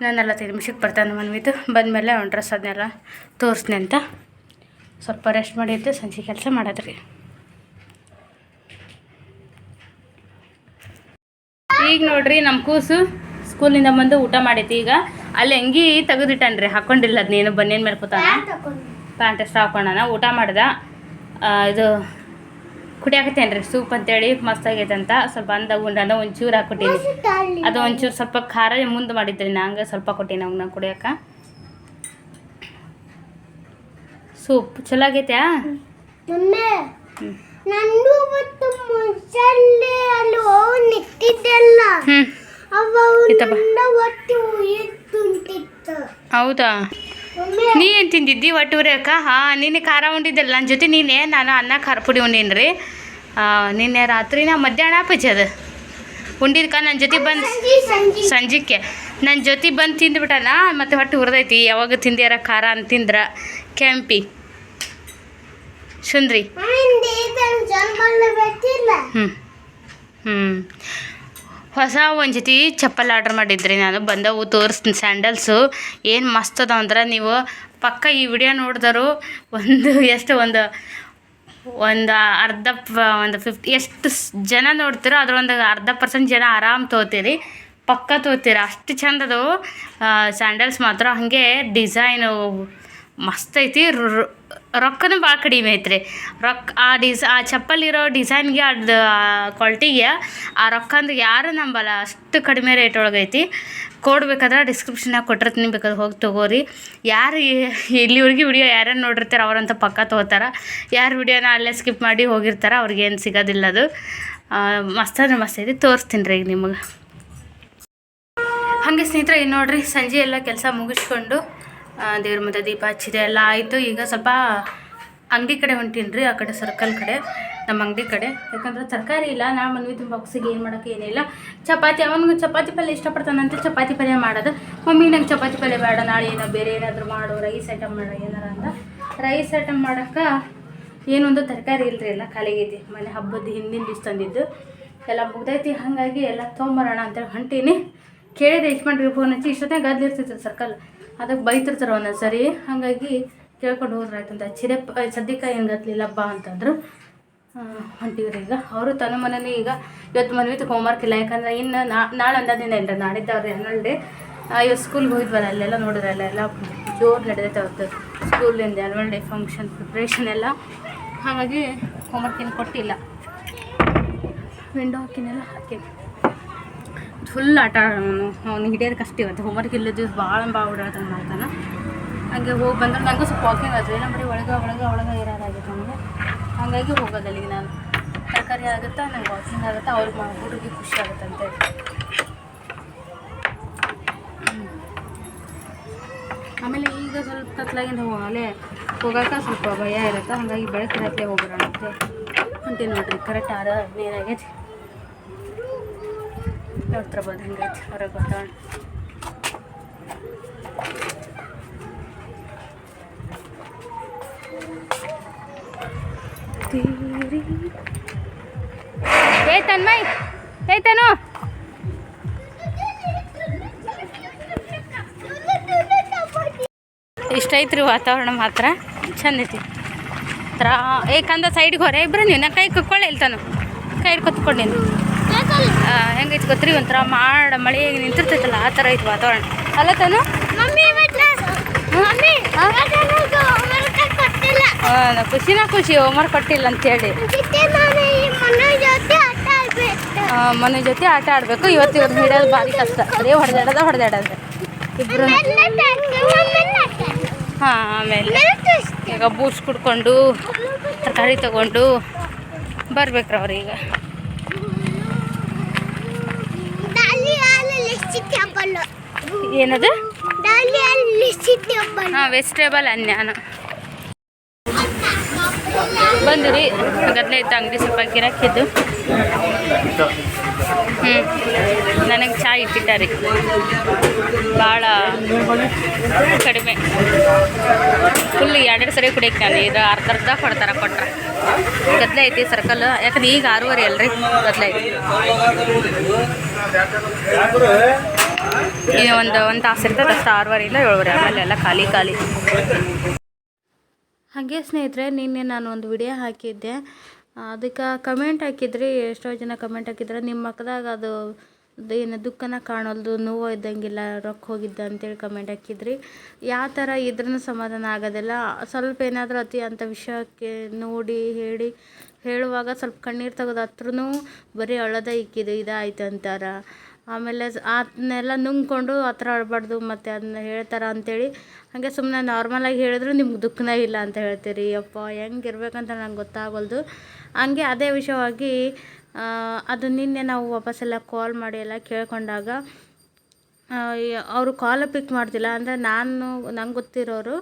S1: ನಾನು ನಲವತ್ತೈದು ನಿಮಿಷಕ್ಕೆ ಬರ್ತಾನೆ ಮನ್ವಿತು. ಬಂದಮೇಲೆ ಅವ್ನ ಡ್ರೆಸ್ ಅದನ್ನೆಲ್ಲ ತೋರಿಸ್ನಿ ಅಂತ. ಸ್ವಲ್ಪ ರೆಸ್ಟ್ ಮಾಡಿದ್ದು ಸಂಜೆ ಕೆಲಸ ಮಾಡೋದ್ರಿ. ಈಗ ನೋಡ್ರಿ ನಮ್ಮ ಕೂಸು ಸ್ಕೂಲಿಂದ ಬಂದು ಊಟ ಮಾಡೈತಿ ಈಗ. ಅಲ್ಲಿ ಅಂಗಿ ತೆಗೆದಿಟ್ಟನ್ರಿ ಹಾಕೊಂಡಿಲ್ಲ ಅದನ್ನೇನು ಬನ್ನೇನು ಮೇಲೆ ಕೂತಾನ? ಪ್ಯಾಂಟ್ ಅಷ್ಟು ಹಾಕೊಂಡಾನ ಊಟ ಮಾಡ್ದ. ಇದು ಕುಡಿಯಾಕತ್ತೇನ್ರಿ ಸೂಪ್ ಅಂತೇಳಿ ಮಸ್ತ್ ಆಗೈತೆ ಅಂತ. ಸ್ವಲ್ಪ ಅಂದ ಉಂಡನ ಒಂಚೂರು ಹಾಕ್ಕೊಟ್ಟೀನಿ. ಅದು ಒಂಚೂರು ಸ್ವಲ್ಪ ಖಾರ ಮುಂದೆ ಮಾಡಿದ್ರಿ ನಂಗೆ ಸ್ವಲ್ಪ ಕೊಟ್ಟೀನಿ ಅವ್ನ ಕುಡಿಯಕ್ಕೆ ಸೂಪ್ ಚಲೋ ಆಗೈತೆ
S3: ಮಮ್ಮಿ ನಂದು ಮತ್ತು ಅಲ್ಲಿ ನಿಂತಿದ್ದೆಲ್ಲ
S1: ಹೌದಾ? ನೀ ಏನು ತಿಂದಿದ್ದಿ ಒಟ್ಟು ಉರಿಯಕ್ಕ ಹಾಂ ನಿನ್ನೆ ಖಾರ ಉಂಡಿದ್ದಲ್ಲ. ನನ್ನ ಜೊತೆ ನೀನೆ ನಾನು ಅನ್ನ ಖಾರ ಪುಡಿ ಉಂಡೀನಿ ರೀ ನಿನ್ನೆ ರಾತ್ರಿ ನಾ ಮಧ್ಯಾಹ್ನ ಅದು. ಉಂಡಿದ್ಕ ನನ್ನ ಜೊತೆ ಬಂದು ಸಂಜಿಕೆ ನನ್ನ ಜೊತೆ ಬಂದು ತಿಂದ್ಬಿಟ್ಟಲ್ಲ ಮತ್ತೆ ಹೊಟ್ಟೆ ಹುರಿದೈತಿ ಯಾವಾಗ ತಿಂದ್ಯಾರ ಖಾರ ಅಂತ ತಿಂದ್ರ ಕೆಂಪಿ. ಸುಂದ್ರಿ ಹ್ಞೂ ಹ್ಞೂ ಹೊಸ ಒಂದು ಜೊತೆ ಚಪ್ಪಲ್ ಆರ್ಡ್ರ್ ಮಾಡಿದ್ರಿ ನಾನು. ಬಂದವು ತೋರಿಸ್ತೀನಿ ಸ್ಯಾಂಡಲ್ಸು. ಏನು ಮಸ್ತ್ ಅದಾವ ಅಂದ್ರೆ ನೀವು ಪಕ್ಕ ಈ ವಿಡಿಯೋ ನೋಡಿದರು ಒಂದು ಎಷ್ಟು ಒಂದು ಒಂದು ಅರ್ಧ ಒಂದು ಫಿಫ್ಟಿ, ಎಷ್ಟು ಜನ ನೋಡ್ತೀರೋ ಅದ್ರ ಒಂದು ಅರ್ಧ ಪರ್ಸೆಂಟ್ ಜನ ಆರಾಮ್ ತೋತೀರಿ. ಪಕ್ಕ ತೋತೀರ. ಅಷ್ಟು ಚಂದ ಅದು ಸ್ಯಾಂಡಲ್ಸ್ ಮಾತ್ರ. ಹಾಗೆ ಡಿಸೈನು ಮಸ್ತ್ ಐತಿ. ರೊಕ್ಕನೂ ಭಾಳ ಕಡಿಮೆ ಐತ್ರಿ. ರೊಕ್ಕ ಆ ಡಿಸ್ ಆ ಚಪ್ಪಲಿರೋ ಡಿಸೈನ್ಗೆ ಅದು ಕ್ವಾಲ್ಟಿಗೆ ಆ ರೊಕ್ಕ ಅಂದ್ರೆ ಯಾರು ನಂಬಲ್ಲ. ಅಷ್ಟು ಕಡಿಮೆ ರೇಟ್ ಒಳಗೈತಿ ಕೊಡ್ಬೇಕಾದ್ರೆ ಕೋಡ್ ಬೇಕಾದ್ರೆ ಡಿಸ್ಕ್ರಿಪ್ಷನಾಗ ಕೊಟ್ಟಿರ್ತೀನಿ. ಬೇಕಾದ್ರೆ ಹೋಗಿ ತೊಗೋರಿ. ಯಾರು ಇಲ್ಲಿವರೆಗೆ ವಿಡಿಯೋ ಯಾರ್ಯಾರು ನೋಡಿರ್ತಾರೆ ಅವರಂತ ಪಕ್ಕ ತೊಗೋತಾರೆ. ಯಾರು ವಿಡಿಯೋನ ಅಲ್ಲೇ ಸ್ಕಿಪ್ ಮಾಡಿ ಹೋಗಿರ್ತಾರೆ ಅವ್ರಿಗೇನು ಸಿಗೋದಿಲ್ಲ ಅದು. ಮಸ್ತ್ ಅಂದ್ರೆ ಮಸ್ತ್ ಐತಿ. ತೋರಿಸ್ತೀನಿ ರೀ ಈಗ ನಿಮಗೆ. ಹಾಗೆ ಸ್ನೇಹಿತರೆ ನೋಡಿರಿ, ಸಂಜೆ ಎಲ್ಲ ಕೆಲಸ ಮುಗಿಸ್ಕೊಂಡು ದೇವ್ರ ಮುಂದೆ ದೀಪ ಹಚ್ಚಿದೆ, ಎಲ್ಲ ಆಯಿತು. ಈಗ ಸ್ವಲ್ಪ ಅಂಗಡಿ ಕಡೆ ಹೊಂಟೀನಿ ರೀ ಆ ಕಡೆ ಸರ್ಕಲ್ ಕಡೆ, ನಮ್ಮ ಅಂಗಡಿ ಕಡೆ. ಯಾಕಂದ್ರೆ ತರಕಾರಿ ಇಲ್ಲ, ನಾ ಮನ್ವಿ ಬಾಕ್ಸಿಗೆ ಏನು ಮಾಡೋಕೆ ಏನಿಲ್ಲ ಚಪಾತಿ, ಅವನಿಗೆ ಚಪಾತಿ ಪಲ್ಯ ಇಷ್ಟಪಡ್ತಾನಂತ, ಚಪಾತಿ ಪಲ್ಯ ಮಾಡೋದು. ಮಮ್ಮಿ ನಂಗೆ ಚಪಾತಿ ಪಲ್ಯ ಬೇಡ, ನಾಳೆ ಏನೋ ಬೇರೆ ಏನಾದರೂ ಮಾಡು, ರೈಸ್ ಐಟಮ್ ಮಾಡೋ, ಏನಾರ ಅಂತ. ರೈಸ್ ಐಟಮ್ ಮಾಡೋಕೆ ಏನೊಂದು ತರಕಾರಿ ಇಲ್ಲರಿ ಎಲ್ಲ ಖಾಲಿಗೈತಿ ಮನೆ ಹಬ್ಬದ ಹಿಂದಿನ ದಿವ್ಸ ತಂದಿದ್ದು. ಎಲ್ಲ ಮುಗ್ದೈತಿ, ಹಾಗಾಗಿ ಎಲ್ಲ ತೊಗೊಂಬರೋಣ ಅಂತೇಳಿ ಹೊಂಟೀನಿ. ಕೇಳಿದೆ ಯಜಮಾನ್ರಿಗೆ ಫೋನ್ ಹಚ್ಚಿ ಇಷ್ಟೊತ್ತಿಗೆ ಗದ್ದಿರ್ತಿತ್ತು ಸರ್ಕಲ್ ಅದಕ್ಕೆ ಬೈತಿರ್ತಾರೆ ಒಂದೊಂದು ಸರಿ. ಹಾಗಾಗಿ ಕೇಳ್ಕೊಂಡು ಹೋದ್ರೆ ಆಯ್ತಂತ ಚಿರೆ ಸದ್ಯಕ್ಕೆ ಏನು ಬಾ ಅಂತಂದ್ರು. ಹೊಂಟಿವ್ರಿ ಈಗ. ಅವರು ತನ್ನ ಮನೇಲಿ ಈಗ ಇವತ್ತು ಮನ್ವಿ ಹೋಮ್ವರ್ಕ್ ಇಲ್ಲ. ಯಾಕಂದ್ರೆ ಇನ್ನು ನಾಳೆ ಅಂದಿನ ಇಲ್ಲ. ನಾಡಿದ್ದವ್ರಿ ಹನ್ನೆರಡು ಡೇ. ಇವತ್ತು ಸ್ಕೂಲ್ಗೆ ಹೋಗಿದ್ವಲ್ಲ, ಅಲ್ಲೆಲ್ಲ ನೋಡಿದ್ರಲ್ಲ ಎಲ್ಲ ಜೋರು ನಡೆದೈತೆ ಅವತ್ತು. ಸ್ಕೂಲಿಂದ ಆ್ಯನ್ವಲ್ ಡೇ ಫಂಕ್ಷನ್ ಪ್ರಿಪ್ರೇಷನ್ ಎಲ್ಲ. ಹಾಗಾಗಿ ಹೋಮ್ವರ್ಕ್ ಏನು ಕೊಟ್ಟಿಲ್ಲ. ವಿಂಡೋ ಹಾಕಿನೆಲ್ಲ ಹಾಕೀನಿ ಫುಲ್ ಆಟ, ಅವನು, ಅವ್ನು ಹಿಡಿಯೋದು ಕಷ್ಟ ಇವತ್ತು ಹೋಮ್ವರ್ಕ್ ಇಲ್ಲದ ದಿವಸ ಭಾಳ ಭಾಳ ಓಡಾಡ್ತಾನೆ ಮಾಡ್ತಾನೆ. ಹಂಗೆ ಹೋಗಿ ಬಂದ್ರೆ ನನಗೂ ಸ್ವಲ್ಪ ವಾಕಿಂಗ್ ಆದ್ರೆ ನಮ್ಮ ಬರೀ ಒಳಗೆ ಒಳಗೆ ಒಳಗೆ ಇರೋದಾಗಿತ್ತು ನನಗೆ ಹಾಗಾಗಿ ಹೋಗೋದು ಅಲ್ಲಿಗೆ ನಾನು. ತರಕಾರಿ ಆಗುತ್ತಾ, ನಂಗೆ ವಾಕಿಂಗ್ ಆಗುತ್ತಾ, ಅವ್ರಿಗೆ ಮಾ, ಹುಡುಗಿ ಖುಷಿ ಆಗುತ್ತೆ ಅಂತ. ಆಮೇಲೆ ಈಗ ಸ್ವಲ್ಪ ಕತ್ಲಾಗಿಂದ ಹೋಗಲೇ ಹೋಗೋಕೆ ಸ್ವಲ್ಪ ಭಯ ಇರುತ್ತೆ. ಹಾಗಾಗಿ ಬೆಳಕಿರತ್ತೆ ಹೋಗೋಣ ಅಂತ ಹೊಂಟೀನಿ ನೋಡ್ರಿ ಕರೆಕ್ಟ್ ಆದ ನೀರಾಗೈತಿ ನೋಡ್ತಿರ್ಬೋದು ಹೆಂಗೈತಿ? ಹೊರಗೆ ವಾತಾವರಣ ಏ ತನ್ಮಯ್ ಏ ತನು. ಇಷ್ಟ ಐತ್ರಿ ವಾತಾವರಣ ಮಾತ್ರ. ಚಂದ ಐತಿ. ತ್ರಾ ಏ ಸೈಡ್ಗೆ ಹೊರ. ಇಬ್ರು ನೀವು ನಾ ಕೈ ಕುತ್ಕೊಳ್ಳಿ ಇಲ್ತಾನು ಕೈ ಹಿಡ್ಕೊತ್ಕೊಂಡಿನಿ ಹೆಂಗೈತಿ ಗೊತ್ತ್ರಿ? ಒಂಥರ ಮಾಡ ಮಳೆ ಹೇಗೆ ನಿಂತಿರ್ತೈತಲ್ಲ ಆ ಥರ ಐತಿ ವಾತಾವರಣ. ಅಲ್ಲ ತಾನು? ಖುಷಿನ ಖುಷಿ ಹೋಮ್ವರ್ಕ್ ಕೊಟ್ಟಿಲ್ಲ ಅಂತೇಳಿ
S3: ಮನೆ ಜೊತೆ ಆಟ ಆಡ್ಬೇಕು.
S1: ಇವತ್ತು ಇವ್ರನ್ನ ಹಿಡಿಯೋದು ಭಾರಿ ಕಷ್ಟ. ಅದೇ ಹೊಡೆದಾಡೋದ ಹೊಡೆದಾಡೋದು. ಇಬ್ಬರು ಹಾಂ ಆಮೇಲೆ. ಈಗ ಬೂಸ್ ಕುಡ್ಕೊಂಡು ತರಕಾರಿ ತಗೊಂಡು ಬರ್ಬೇಕ್ರಿ ಅವ್ರೀಗ ಏನದು? ಹಾಂ ವೆಜಿಟೇಬಲ್ ಅನ್ಯಾನ. ಬಂದಿರಿ ಗದ್ಲೆ ಇತ್ತು ಅಂಗಡಿ ಸ್ವಲ್ಪ ಗಿರಾಕಿದ್ದು ಹ್ಞೂ ನನಗೆ ಚಹಾ ಇಟ್ಟಿಟ್ಟಾರಿ ಭಾಳ ಕಡಿಮೆ. ಫುಲ್ ಎರಡೆರಡು ಸರಿ ಕುಡಿಯಕ್ಕೆ ನಾನು ಇದು ಅರ್ಧ ಅರ್ಧ ಕೊಡ್ತಾರೆ ಕೊಟ್ರೆ. ಗದ್ಲೆ ಐತಿ ಸರ್ಕಲ್ ಯಾಕಂದ್ರೆ ಈಗ ಆರೂವರೆ ಅಲ್ರಿ ಗದ್ಲೆ. ಐತಿ ಈಗ ಒಂದು ಒಂದು ತಾಸು ಇರ್ತದೆ ಅಷ್ಟು ಆರೂವರೆ ಏಳುವರೆ ಆಮೇಲೆ ಎಲ್ಲ ಖಾಲಿ ಖಾಲಿ. ಹಾಗೆ ಸ್ನೇಹಿತರೆ, ನಿನ್ನೆ ನಾನು ಒಂದು ವಿಡಿಯೋ ಹಾಕಿದ್ದೆ. ಅದಕ್ಕೆ ಕಮೆಂಟ್ ಹಾಕಿದ್ರಿ, ಎಷ್ಟೋ ಜನ ಕಮೆಂಟ್ ಹಾಕಿದ್ರೆ. ನಿಮ್ಮ ಮಕ್ಕದಾಗ ಅದು ಅದು ಏನು ದುಃಖನ ಕಾಣೋಲ್ದು, ನೋವು ಇದ್ದಂಗಿಲ್ಲ, ರೊಕ್ಕ ಹೋಗಿದ್ದ ಅಂತೇಳಿ ಕಮೆಂಟ್ ಹಾಕಿದ್ರಿ. ಯಾವ ಥರ ಇದ್ರೂ ಸಮಾಧಾನ ಆಗೋದಿಲ್ಲ. ಸ್ವಲ್ಪ ಏನಾದರೂ ಅತಿ ಅಂಥ ವಿಷಯಕ್ಕೆ ನೋಡಿ, ಹೇಳಿ, ಹೇಳುವಾಗ ಸ್ವಲ್ಪ ಕಣ್ಣೀರು ತೆಗೆದು ಹತ್ರನೂ ಬರೀ ಅಳದ ಇಕ್ಕಿದು, ಇದಾಯ್ತು ಅಂತಾರ. ಆಮೇಲೆ ಅದನ್ನೆಲ್ಲ ನುಂಗ್ಕೊಂಡು ಆ ಥರ ಆಡಬಾರ್ದು ಮತ್ತು ಅದನ್ನ ಹೇಳ್ತಾರೆ ಅಂಥೇಳಿ ಹಾಗೆ ಸುಮ್ಮನೆ ನಾರ್ಮಲಾಗಿ ಹೇಳಿದ್ರು ನಿಮ್ಗೆ ದುಃಖನೇ ಇಲ್ಲ ಅಂತ ಹೇಳ್ತೀರಿ. ಅಪ್ಪ ಹೆಂಗೆ ಇರ್ಬೇಕಂತ ನಂಗೆ ಗೊತ್ತಾಗಲ್ದು. ಹಂಗೆ ಅದೇ ವಿಷಯವಾಗಿ ಅದು ನಿನ್ನೆ ನಾವು ವಾಪಸ್ಸೆಲ್ಲ ಕಾಲ್ ಮಾಡಿ ಎಲ್ಲ ಕೇಳ್ಕೊಂಡಾಗ ಅವರು ಕಾಲ ಪಿಕ್ ಮಾಡ್ತಿಲ್ಲ. ಅಂದರೆ ನಾನು, ನಂಗೆ ಗೊತ್ತಿರೋರು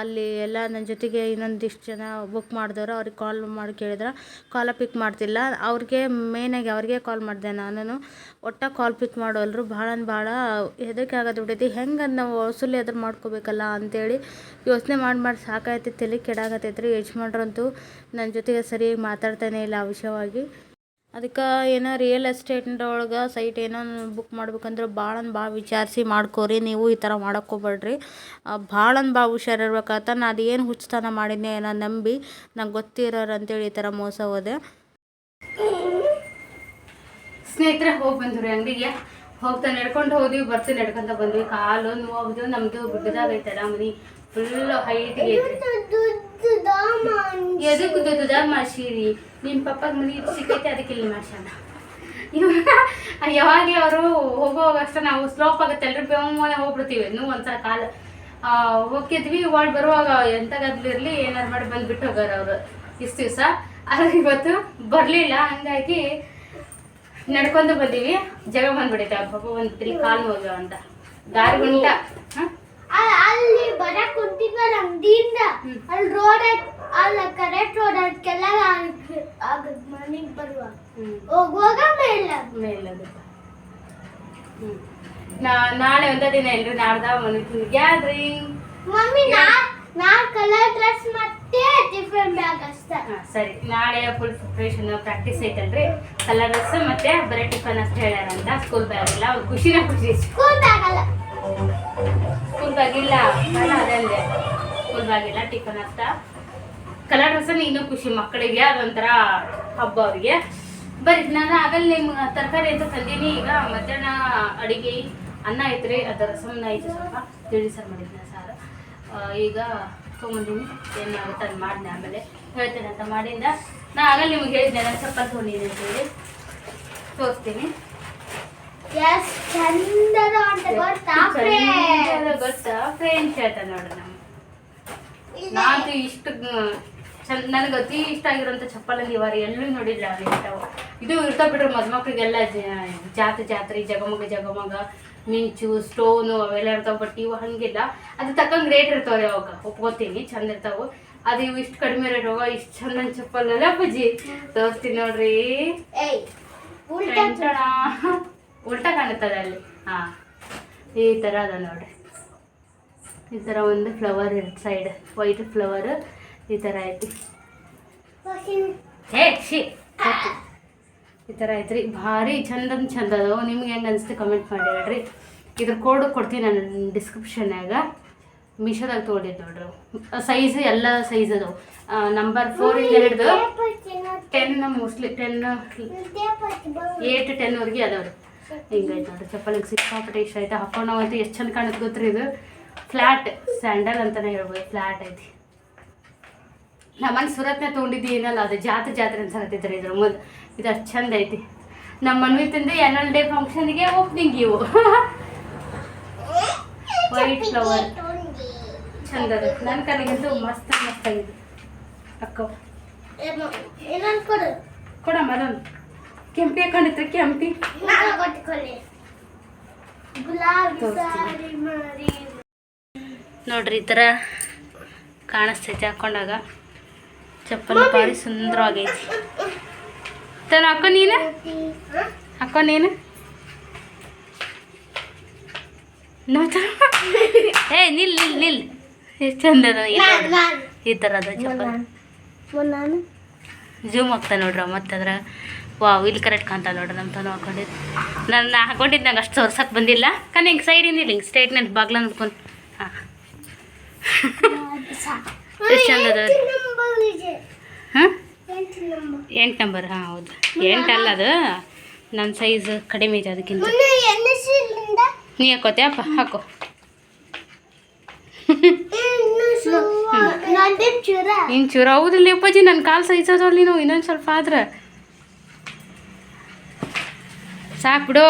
S1: ಅಲ್ಲಿ ಎಲ್ಲ ನನ್ನ ಜೊತೆಗೆ ಇನ್ನೊಂದಿಷ್ಟು ಜನ ಬುಕ್ ಮಾಡಿದವರು, ಅವ್ರಿಗೆ ಕಾಲ್ ಮಾಡಿ ಕೇಳಿದ್ರೆ ಕಾಲ ಪಿಕ್ ಮಾಡ್ತಿಲ್ಲ. ಅವ್ರಿಗೆ ಮೇಯ್ನಾಗಿ ಅವ್ರಿಗೆ ಕಾಲ್ ಮಾಡಿದೆ ನಾನು ಒಟ್ಟ ಕಾಲ್ ಪಿಕ್ ಮಾಡೋಲ್ರು ಭಾಳ ಭಾಳ ಹೆದರಿಕೆ ಆಗೋದು ಬಿಟ್ಟೈತಿ ಹೆಂಗೆ ನಾವು ವಸೂಲಿ ಅದ್ರ ಮಾಡ್ಕೋಬೇಕಲ್ಲ ಅಂತೇಳಿ ಯೋಚನೆ ಮಾಡಿ ಮಾಡಿ ಸಾಕಾಯ್ತಿ, ತಲೆ ಕೆಡಾಕತ್ತೈತ್ರಿ. ಯಜಮಾನ್ರಂತೂ ನನ್ನ ಜೊತೆಗೆ ಸರಿಯಾಗಿ ಮಾತಾಡ್ತಾನೆ ಇಲ್ಲ ಆ ವಿಷಯವಾಗಿ.
S4: ಅದಕ್ಕೆ ಏನೋ ರಿಯಲ್ ಎಸ್ಟೇಟ್ ಒಳಗೆ ಸೈಟ್ ಏನೋ ಬುಕ್ ಮಾಡ್ಬೇಕಂದ್ರೆ ಭಾಳ ಭಾಳ ವಿಚಾರಿಸಿ ಮಾಡ್ಕೋರಿ. ನೀವು ಈ ಥರ ಮಾಡಕ್ಕೆ ಭಾಳ ಭಾಳ ಹುಷಾರಿರ್ಬೇಕಾತ ನಾ ಅದೇನು ಹುಚ್ಚತನ ಮಾಡಿದ್ನೆ ಏನೋ ನಂಬಿ ನಂಗೆ ಗೊತ್ತಿರೋರು ಅಂತೇಳಿ ಈ ಥರ ಮೋಸ ಹೋದೆ.
S1: ಸ್ನೇಹಿತರೆ, ಹೋಗಿ ಬಂದ್ರಿ ಅಂಗಡಿಗೆ. ಹೋಗ್ತಾ ನಡ್ಕೊಂಡು ಹೋದ್ವಿ ಬರ್ತೀವಿ ನಡ್ಕೊಂತ ಬಂದ್ವಿ. ಕಾಲು ನೋವು ನಮ್ದು ಗುಡ್ಡದಾಗ ಐತಲ್ಲ ಫುಲ್ ಹೈಟ್ ಎದಕ್ಕೆ ದುಡ್ದ ಮಾಡ್ಸಿರಿ ನಿಮ್ಮ ಪಪ್ಪನ ಮನಿ ಸಿಕ್ಕೈತೆ ಅದಕ್ಕೆ ಇಲ್ಲಿ ಮಾಡ್ಸೋಣ. ಯಾವಾಗಲೇ ಅವರು ಹೋಗುವಾಗ ಅಷ್ಟೇ ನಾವು ಸ್ಲೋಪ್ ಆಗುತ್ತೆ ಎಲ್ಲರೂ ಬೆಮ್ಮನೆ ಹೋಗ್ಬಿಡ್ತೀವಿ. ಇನ್ನೂ ಒಂದ್ಸಲ ಕಾಲು ಹೋಗಿದ್ವಿ ಒಳಗೆ ಬರುವಾಗ ಎಂಥ ಗದ್ಲಿರಲಿ ಏನಾರು ಮಾಡಿ ಬಂದ್ಬಿಟ್ಟು ಹೋಗಾರ ಅವರು. ಇಷ್ಟು ದಿವಸ. ಆದ್ರೆ ಇವತ್ತು ಬರಲಿಲ್ಲ ಹಂಗಾಗಿ ನಡ್ಕೊಂಡು ಬಂದೀವಿ. ಜಗ ಬಂದ್ಬಿಡೈತೆ ಪಾಪ ಒಂದು ಕಾಲು ಹೋಗ್ಯಾವ ಅಂತ. ದಾರಿ ಗುಂಟ
S3: ಅಲ್ಲಿ ಬರ ಕುಂತಿದ್ವಲ್ಲ ಅಂಗಡಿಯಿಂದ ಅಲ್ಲಿ ರೋಡ್ ಅಲ್ಲ ಕರೆಕ್ಟ್ ರೋಡ್ ಅದಕ್ಕೆಲ್ಲ ಆಗದ್ ಮನೆಗೆ ಬರುವ. ಹೋಗುವಾಗ ಮೇಲ
S1: ಮೇಲ ನಾಳೆ ಒಂದ ದಿನ ಎಲ್ರು ನಾಡ್ದ ಮನೆ ಗ್ಯಾದ್ರಿಂಗ್
S3: ಮಮ್ಮಿ ನಾ ನಾ ಕಲರ್ ಡ್ರೆಸ್ ಮತ್ತೆ ಟಿಫನ್ ಬ್ಯಾಗ್ ಅಷ್ಟೇ.
S1: ಸರಿ. ನಾಳೆ ಫುಲ್ ಪ್ರಿಪ್ರೇಷನ್ ಪ್ರಾಕ್ಟೀಸ್ ಐತಲ್ರಿ. ಕಲರ್ ಡ್ರೆಸ್ ಮತ್ತೆ ಬರೀ ಟಿಫನ್ ಅಷ್ಟೇ ಹೇಳ್ಯಾರಂತ ಸ್ಕೂಲ್ ಬ್ಯಾಗ್ ಇಲ್ಲ ಅವ್ರು ಖುಷಿನ ಖುಷಿ.
S3: ಸ್ಕೂಲ್ ಬ್ಯಾಗ್ ಅಲ್ಲ.
S1: ಸ್ಕೂಲ್ ಬಾಗಿಲ್ಲ ಇಲ್ಲ ನಾನು ಅದೇ ಅಂದೆ ಸ್ಕೂಲ್ ಬ್ಯಾಗ್ ಇಲ್ಲ ಟಿಫನ್ ಅಷ್ಟ ಕಲರ್ ರಸ ಇನ್ನೂ ಖುಷಿ, ಮಕ್ಕಳಿಗೆ ಅದೊಂಥರ ಹಬ್ಬ ಅವ್ರಿಗೆ. ಬರೀ ನಾನು ಆಗಲ್ಲ ನಿಮ್ಮ ತರಕಾರಿ ಅಂತ ತಂದೀನಿ, ಈಗ ಮಧ್ಯಾಹ್ನ ಅಡಿಗೆ ಅನ್ನ ಐತ್ರಿ ಅದರ ರಸಮನ್ನ ಐತಿ ಸ್ವಲ್ಪ. ತಿಳಿ ಸರ್ ಮಾಡಿದ್ನ ಸಾರು. ಈಗ ತೊಗೊಂಬಂದೀನಿ. ಏನಾಗುತ್ತೆ ಅದು ಮಾಡಿದೆ ಆಮೇಲೆ. ಹೇಳ್ತೇನೆ ಅಂತ ಮಾಡಿಂದ ನಾ ಆಗಲ್ಲ ನಿಮ್ಗೆ ಹೇಳಿದ್ದೆ ನಾನು ಚಪ್ಪಲ್ ತೊಗೊಂಡಿದ್ದೀನಿ ಅಂತ ಹೇಳಿ. ತೋರಿಸ್ತೀನಿ.
S3: ಎಸ್ ಚಂದದ ಅಂತ ಗೊತ್ತಾ
S1: ಚಂದದ ಗೊತ್ತಾ ಫ್ರೆಂಡ್ಸ್ ನಮ್ಮ. ನಾನು ಇಷ್ಟು ಚಂದ ನನಗೆ ಅತಿ ಇಷ್ಟ ಆಗಿರೋಂಥ ಚಪ್ಪಲಲ್ಲಿ ಇವಾರ ಎಲ್ಲೂ ನೋಡಿಲ್ಲ ಅಲ್ಲಿ ಇರ್ತಾವ ಇದು ಇರ್ತಾವ ಬಿಡ್ರಿ ಮದುಮಕ್ಳಿಗೆಲ್ಲ ಜಾತ್ರೆ ಜಾತ್ರೆ ಜಗಮಗ ಜಗಮಗ ಮಿಂಚು ಸ್ಟೋನು ಅವೆಲ್ಲ ಇರ್ತಾವ ಬಟ್ ಇವು ಹಂಗಿಲ್ಲ. ಅದು ತಕ್ಕಂಗೆ ರೇಟ್ ಇರ್ತಾವ್ರಿ ಅವಾಗ ಒಪ್ಕೋತೀನಿ ಚಂದ ಇರ್ತಾವು. ಅದು ಇವು ಇಷ್ಟು ಕಡಿಮೆ ರೇಟ್ ಹೋಗ ಇಷ್ಟು ಚಂದ ಚಪ್ಪಲಲ್ಲ ಅಪ್ಪಾಜಿ. ತೋರಿಸ್ತೀನಿ ನೋಡ್ರಿ.
S3: ಏಯ್ ಉಲ್ಟಾ.
S1: ಕಾಣುತ್ತದೆ ಅಲ್ಲಿ ಹಾ ಈ ಥರ ಅದ ನೋಡ್ರಿ. ಈ ಥರ ಒಂದು ಫ್ಲವರ್ ಸೈಡ್ ವೈಟ್ ಫ್ಲವರ್ ಈ ಥರ ಐತಿ. ಹೇ ಶಿ ಈ ಥರ ಐತ್ರಿ. ಭಾರಿ ಚಂದನ್ ಚಂದ ಅದಾವ. ನಿಮ್ಗೆ ಹೆಂಗೆ ಅನಿಸ್ತು ಕಮೆಂಟ್ ಮಾಡಿ ಹೇಳ್ರಿ. ಇದ್ರ ಕೋಡ್ ಕೊಡ್ತೀನಿ ನಾನು ಡಿಸ್ಕ್ರಿಪ್ಷನ್ಯಾಗ ಮೀಶೋದಾಗ ತೊಗೊಂಡಿದ್ದು ನೋಡ್ರಿ ಸೈಜ್ ಎಲ್ಲ ಸೈಜ್ ಅದಾವ. ನಂಬರ್ ಫೋರ್ ಹಿಡಿದು ಟೆನ್ ಮೋಸ್ಟ್ಲಿ ಟೆನ್ ಏಟ್ ಟೆನ್ವರೆಗೆ ಅದಾವ್ರಿ. ಹಿಂಗೈತೆ ನೋಡಿರಿ? ಚಪ್ಪಲಿಗೆ ಸಿಕ್ಕಾಪಟ್ಟೆ ಇಷ್ಟ ಆಯ್ತು? ಅಂತ ಎಷ್ಟು ಚಂದ ಕಾಣುತ್ತೆ ಗೊತ್ತ್ರಿ ಇದು? ಫ್ಲ್ಯಾಟ್ ಸ್ಯಾಂಡಲ್ ಅಂತಲೇ ಹೇಳ್ಬೋದು. ಫ್ಲ್ಯಾಟ್ ಐತಿ. ನಮ್ಮನೆ ಸುರತ್ನ ತೊಗೊಂಡಿದ್ದು ಏನಲ್ಲ ಅದು ಜಾತ್ರೆ ಜಾತ್ರೆ ಅನ್ಸಕತ್ತೈತ್ರಿ ಇದ್ರ ಮುಂದೆ ಇದು ಅಷ್ಟು ಚಂದ ಐತಿ. ನಮ್ಮ ಮನ್ವಿತಿಂದ ಆ್ಯನ್ಯಲ್ ಡೇ ಫಂಕ್ಷನ್ಗೆ ಓಪನಿಂಗ್ ಇವು. ವೈಟ್ ಫ್ಲವರ್ ಚಂದ ನನ್ನ ಕಡೆಗಂತೂ ಮಸ್ತ್ ಮಸ್ತ್ ಆಗಿದೆ. ಅಕ್ಕ. ಕೊಡಮ್ಮ ಅದೊಂದು. ಕೆಂಪಿ ಹಾಕೊಂಡಿದ್ರೆ ಕೆಂಪಿ.
S3: ನಾನು ಕೊಟ್ಕೊಳ್ಳಿ. ಗುಲಾಬಿ ಸಾರಿ ಮಾಡಿ
S1: ನೋಡ್ರಿ ಈ ಥರ ಕಾಣಿಸ್ತೈತಿ ಹಾಕೊಂಡಾಗ. ಚಪ್ಪಲಿ ಬಾರಿ ಸುಂದರವಾಗೈತಿ. ತನ ಹಾಕೊ ನೀನು? ಹಾಕೋ ನೀನು? ಏ ನಿಲ್ ನಿಲ್ ನಿಲ್. ಎಷ್ಟು ಚಂದ ಅದ ಈ ಥರ ಅದ ಚಪ್ಪಲ್.
S3: ನಾನು.
S1: ಜೂಮ್ ಆಗ್ತಾ ನೋಡ್ರಿ ಮತ್ತೆ ಅದ್ರ ವಾವ್ ಇಲ್ಲಿ ಕರೆಕ್ಟ್ ಕಾಣ್ತಾ ನೋಡ್ರಿ ನಮ್ಮ ತಾನು ಹಾಕೊಂಡಿದ್ದು ನಾನು ನಾ ಹಾಕೊಂಡಿದ್ದು ನಂಗೆ ಅಷ್ಟು ತೋರ್ಸಕ್ಕೆ ಬಂದಿಲ್ಲ. కానీ ಹಿಂಗೆ ಸೈಡಿಂದ ಇಲ್ಲ ಹಿಂಗೆ ಸ್ಟ್ರೈಟ್ ನನ್ನ ಬಾಗ್ಲ ನೋಡ್ಕೊಂಡು ಹಾಂ. ಎಷ್ಟು ಚಂದ ಹಾಂ?
S3: ಎಂಟು ನಂಬರ್
S1: ಹಾಂ ಹೌದು. ಎಂಟು ಅಲ್ಲ ಅದು. ನನ್ನ ಸೈಜ್ ಕಡಿಮೆ ಇದೆ ಅದಕ್ಕಿಂತ. ನೀ ಹಾಕೋತೆ ಅಪ್ಪ
S3: ಹಾಕೋ. ಚೂರ.
S1: ಇನ್ನು ಚೂರು. ಹೌದಿಲ್ಲ ಅಪ್ಪಾಜಿ ನನ್ನ ಕಾಲು ಸೈಜ್ ಅದಾವಲ್ಲಿ ನೀವು ಇನ್ನೊಂದು ಸ್ವಲ್ಪ ಆದ್ರೆ. ಸಾಕು ಬಿಡು